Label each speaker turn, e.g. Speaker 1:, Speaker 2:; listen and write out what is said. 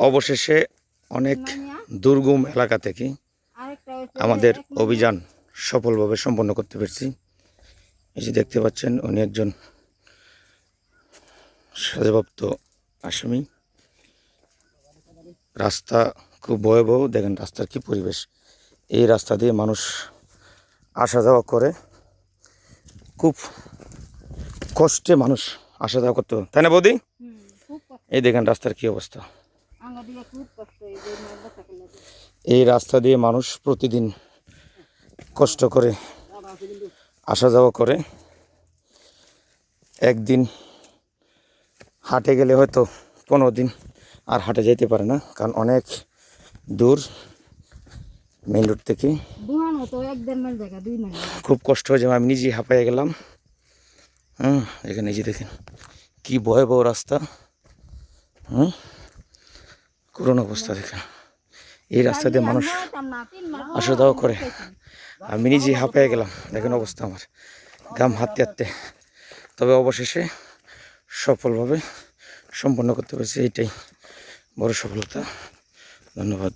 Speaker 1: অবশেষে অনেক দুর্গম এলাকা থেকে আমাদের অভিযান সফলভাবে সম্পন্ন করতে পেরেছি। এই যে দেখতে পাচ্ছেন উনি একজন সাজাপ্রাপ্ত আসামি। রাস্তা খুব ভয়াবহ। দেখেন রাস্তার কি পরিবেশ। এই রাস্তা দিয়ে মানুষ আসা যাওয়া করে। খুব কষ্টে মানুষ আসা যাওয়া করতে। তাই না বৌদি? এই দেখেন রাস্তার কি অবস্থা। এই রাস্তা দিয়ে মানুষ প্রতিদিন কষ্ট করে আসা যাওয়া করে। একদিন হাটে গেলে হয়তো পনেরো দিন আর হাটে যেতে পারে না কারণ অনেক দূর মেন রোড থেকে। খুব কষ্ট হয়েছে আমি নিজেই হাঁপাইয়া গেলাম। হুম এখানে যে দেখেন কি ভয়াবহ রাস্তা। হুম? করোনা অবস্থা দেখে এই রাস্তা দিয়ে মানুষ আসা যাওয়া করে। আমি নিজেই হাঁপিয়ে গেলাম, দেখেন অবস্থা আমার। গাম হাঁটতে হাঁটতে তবে অবশেষে সফলভাবে সম্পন্ন করতে পেরেছি এটাই বড় সফলতা। ধন্যবাদ।